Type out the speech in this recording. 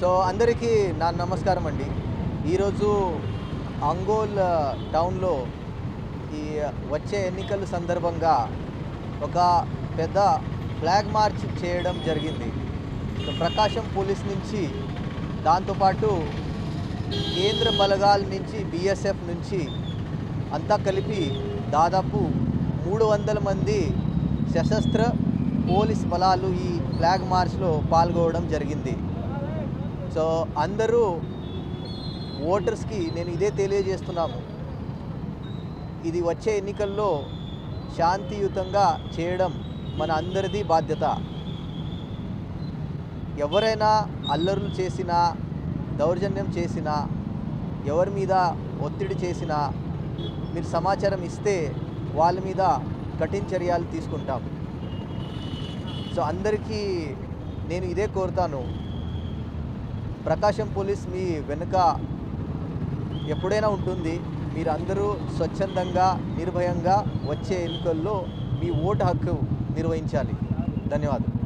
So అందరికీ నా నమస్కారం అండి. ఈరోజు అంగోల్ టౌన్లో ఈ వచ్చే ఎన్నికల సందర్భంగా ఒక పెద్ద ఫ్లాగ్ మార్చ్ చేయడం జరిగింది. ప్రకాశం పోలీస్ నుంచి దాంతోపాటు కేంద్ర బలగాల నుంచి బీఎస్ఎఫ్ నుంచి అంతా కలిపి దాదాపు మూడు వందల మంది సశస్త్ర పోలీస్ బలాలు ఈ ఫ్లాగ్ మార్చ్లో పాల్గొనడం జరిగింది. సో అందరూ ఓటర్స్కి నేను ఇదే తెలియజేస్తున్నాము. ఇది వచ్చే ఎన్నికల్లో శాంతియుతంగా చేయడం మన అందరిది బాధ్యత. ఎవరైనా అల్లర్లు చేసినా దౌర్జన్యం చేసినా ఎవరి మీద ఒత్తిడి చేసినా మీరు సమాచారం ఇస్తే వాళ్ళ మీద కఠిన చర్యలు తీసుకుంటాం. సో అందరికీ నేను ఇదే కోరుతాను. ప్రకాశం పోలీస్ మీ వెనుక ఎప్పుడైనా ఉంటుంది? మీరందరూ స్వచ్ఛందంగా నిర్భయంగా వచ్చే ఎన్నికల్లో మీ ఓటు హక్కు నిర్వహించాలి. ధన్యవాదాలు.